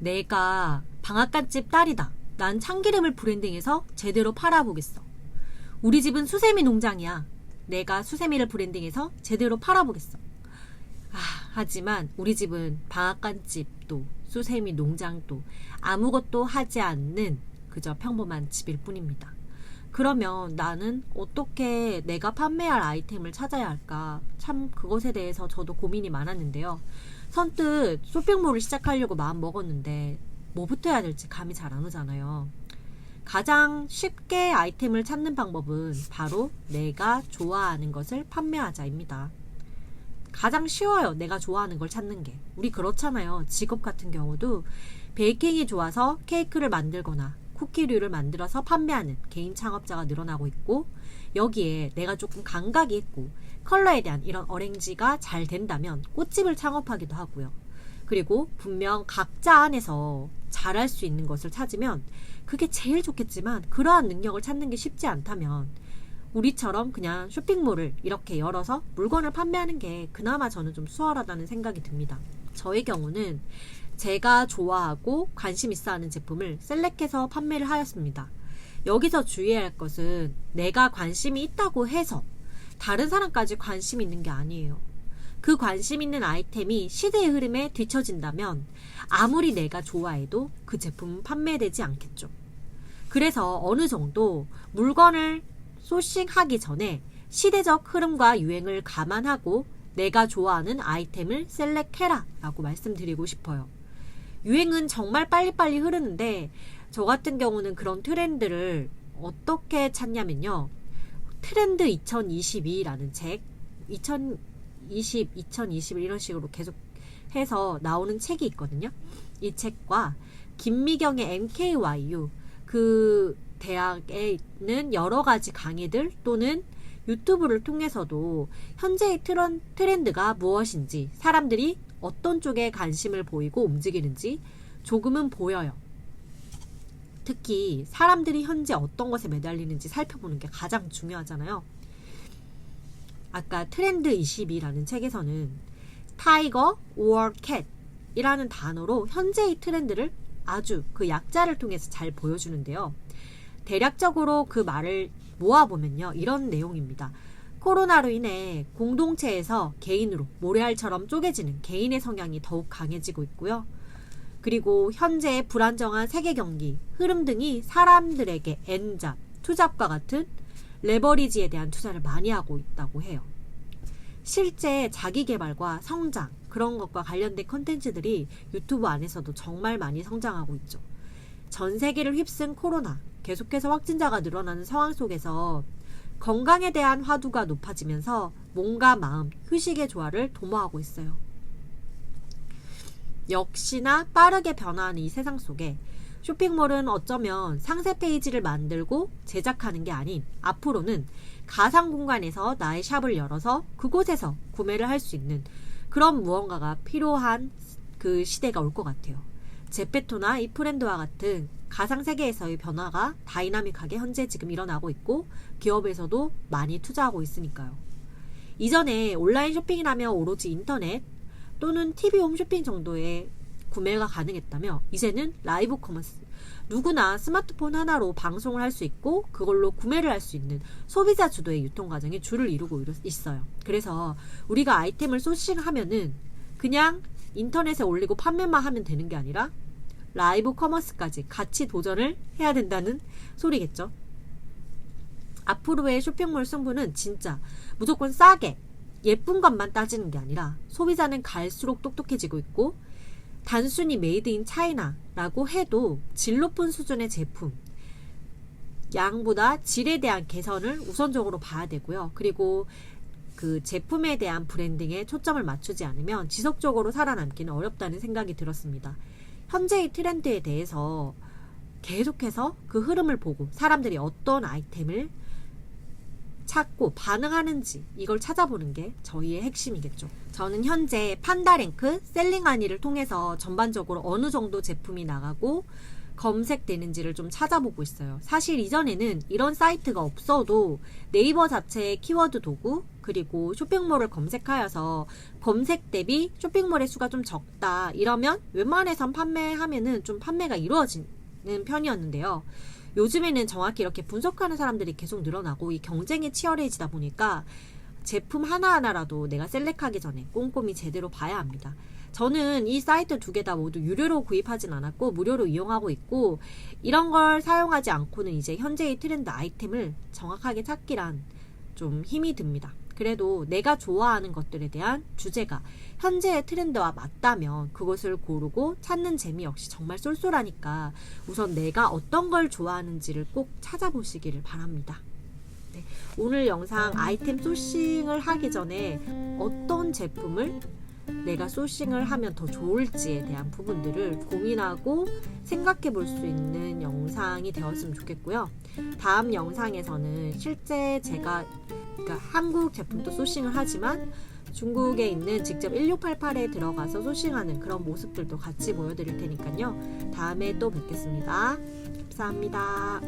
내가 방앗간집 딸이다. 난 참기름을 브랜딩해서 제대로 팔아보겠어. 우리 집은 수세미 농장이야. 내가 수세미를 브랜딩해서 제대로 팔아보겠어. 아, 하지만 우리 집은 방앗간집도 수세미 농장도 아무것도 하지 않는 그저 평범한 집일 뿐입니다. 그러면 나는 어떻게 내가 판매할 아이템을 찾아야 할까? 참 그것에 대해서 저도 고민이 많았는데요. 선뜻 쇼핑몰을 시작하려고 마음 먹었는데 뭐부터 해야 될지 감이 잘 안 오잖아요. 가장 쉽게 아이템을 찾는 방법은 바로 내가 좋아하는 것을 판매하자입니다. 가장 쉬워요. 내가 좋아하는 걸 찾는 게. 우리 그렇잖아요. 직업 같은 경우도 베이킹이 좋아서 케이크를 만들거나 쿠키류를 만들어서 판매하는 개인 창업자가 늘어나고 있고 여기에 내가 조금 감각이 있고 컬러에 대한 이런 어랭지가 잘 된다면 꽃집을 창업하기도 하고요. 그리고 분명 각자 안에서 잘할 수 있는 것을 찾으면 그게 제일 좋겠지만 그러한 능력을 찾는 게 쉽지 않다면 우리처럼 그냥 쇼핑몰을 이렇게 열어서 물건을 판매하는 게 그나마 저는 좀 수월하다는 생각이 듭니다. 저의 경우는 제가 좋아하고 관심 있어 하는 제품을 셀렉해서 판매를 하였습니다. 여기서 주의해야 할 것은 내가 관심이 있다고 해서 다른 사람까지 관심 있는 게 아니에요. 그 관심 있는 아이템이 시대의 흐름에 뒤처진다면 아무리 내가 좋아해도 그 제품은 판매되지 않겠죠. 그래서 어느 정도 물건을 소싱하기 전에 시대적 흐름과 유행을 감안하고 내가 좋아하는 아이템을 셀렉해라 라고 말씀드리고 싶어요. 유행은 정말 빨리빨리 흐르는데 저 같은 경우는 그런 트렌드를 어떻게 찾냐면요. 트렌드 2022라는 책, 2020, 2021 이런 식으로 계속 해서 나오는 책이 있거든요. 이 책과 김미경의 MKYU 그 대학에 있는 여러 가지 강의들 또는 유튜브를 통해서도 현재의 트런, 트렌드가 무엇인지 사람들이 어떤 쪽에 관심을 보이고 움직이는지 조금은 보여요. 특히 사람들이 현재 어떤 것에 매달리는지 살펴보는 게 가장 중요하잖아요. 아까 트렌드 22라는 책에서는 타이거 or cat이라는 단어로 현재의 트렌드를 아주 그 약자를 통해서 잘 보여주는데요. 대략적으로 그 말을 모아보면요. 이런 내용입니다. 코로나로 인해 공동체에서 개인으로 모래알처럼 쪼개지는 개인의 성향이 더욱 강해지고 있고요. 그리고 현재의 불안정한 세계 경기, 흐름 등이 사람들에게 N잡, 투잡과 같은 레버리지에 대한 투자를 많이 하고 있다고 해요. 실제 자기 개발과 성장, 그런 것과 관련된 컨텐츠들이 유튜브 안에서도 정말 많이 성장하고 있죠. 전 세계를 휩쓴 코로나, 계속해서 확진자가 늘어나는 상황 속에서 건강에 대한 화두가 높아지면서 몸과 마음, 휴식의 조화를 도모하고 있어요. 역시나 빠르게 변화하는 이 세상 속에 쇼핑몰은 어쩌면 상세 페이지를 만들고 제작하는 게 아닌 앞으로는 가상 공간에서 나의 샵을 열어서 그곳에서 구매를 할 수 있는 그런 무언가가 필요한 그 시대가 올 것 같아요. 제페토나 이프랜드와 같은 가상 세계에서의 변화가 다이나믹하게 현재 지금 일어나고 있고 기업에서도 많이 투자하고 있으니까요. 이전에 온라인 쇼핑이라면 오로지 인터넷 또는 TV 홈쇼핑 정도의 구매가 가능했다며 이제는 라이브 커머스 누구나 스마트폰 하나로 방송을 할 수 있고 그걸로 구매를 할 수 있는 소비자 주도의 유통 과정이 줄을 이루고 있어요. 그래서 우리가 아이템을 소싱하면은 그냥 인터넷에 올리고 판매만 하면 되는 게 아니라 라이브 커머스까지 같이 도전을 해야 된다는 소리겠죠. 앞으로의 쇼핑몰 승부는 진짜 무조건 싸게 예쁜 것만 따지는 게 아니라 소비자는 갈수록 똑똑해지고 있고 단순히 메이드 인 차이나라고 해도 질 높은 수준의 제품 양보다 질에 대한 개선을 우선적으로 봐야 되고요. 그리고 그 제품에 대한 브랜딩에 초점을 맞추지 않으면 지속적으로 살아남기는 어렵다는 생각이 들었습니다. 현재의 트렌드에 대해서 계속해서 그 흐름을 보고 사람들이 어떤 아이템을 찾고 반응하는지 이걸 찾아보는 게 저희의 핵심이겠죠. 저는 현재 판다랭크, 셀링아니를 통해서 전반적으로 어느 정도 제품이 나가고 검색되는지를 좀 찾아보고 있어요. 사실 이전에는 이런 사이트가 없어도 네이버 자체의 키워드 도구 그리고 쇼핑몰을 검색하여서 검색 대비 쇼핑몰의 수가 좀 적다 이러면 웬만해선 판매하면은 좀 판매가 이루어지는 편이었는데요. 요즘에는 정확히 이렇게 분석하는 사람들이 계속 늘어나고 이 경쟁이 치열해지다 보니까 제품 하나하나라도 내가 셀렉하기 전에 꼼꼼히 제대로 봐야 합니다. 저는 이 사이트 두 개 다 모두 유료로 구입하진 않았고 무료로 이용하고 있고 이런 걸 사용하지 않고는 이제 현재의 트렌드 아이템을 정확하게 찾기란 좀 힘이 듭니다. 그래도 내가 좋아하는 것들에 대한 주제가 현재의 트렌드와 맞다면 그것을 고르고 찾는 재미 역시 정말 쏠쏠하니까 우선 내가 어떤 걸 좋아하는지를 꼭 찾아보시기를 바랍니다. 네, 오늘 영상 아이템 소싱을 하기 전에 어떤 제품을 내가 소싱을 하면 더 좋을지에 대한 부분들을 고민하고 생각해 볼 수 있는 영상이 되었으면 좋겠고요. 다음 영상에서는 실제 제가 그러니까 한국 제품도 소싱을 하지만 중국에 있는 직접 1688에 들어가서 소싱하는 그런 모습들도 같이 보여드릴 테니까요. 다음에 또 뵙겠습니다. 감사합니다.